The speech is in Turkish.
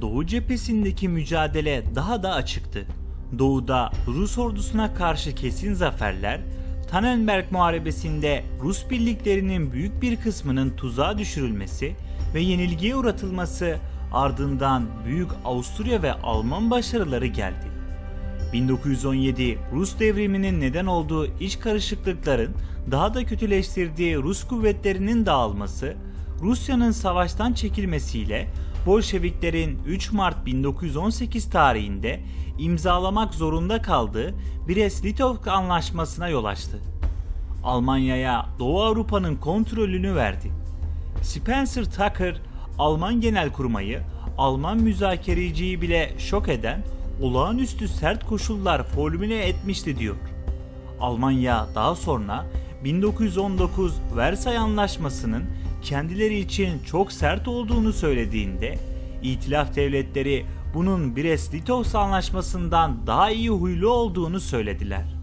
Doğu cephesindeki mücadele daha da açıktı. Doğuda Rus ordusuna karşı kesin zaferler, Tannenberg Muharebesi'nde Rus birliklerinin büyük bir kısmının tuzağa düşürülmesi ve yenilgiye uğratılması ardından büyük Avusturya ve Alman başarıları geldi. 1917 Rus devriminin neden olduğu iç karışıklıkların daha da kötüleştirdiği Rus kuvvetlerinin dağılması, Rusya'nın savaştan çekilmesiyle Bolşeviklerin 3 Mart 1918 tarihinde imzalamak zorunda kaldığı Brest-Litovsk anlaşmasına yol açtı. Almanya'ya Doğu Avrupa'nın kontrolünü verdi. Spencer Tucker, Alman Genelkurmayı, Alman müzakereciyi bile şok eden olağanüstü sert koşullar formüle etmişti diyor. Almanya daha sonra 1919 Versay Anlaşması'nın kendileri için çok sert olduğunu söylediğinde İtilaf devletleri bunun Brest-Litovsk Anlaşması'ndan daha iyi huylu olduğunu söylediler.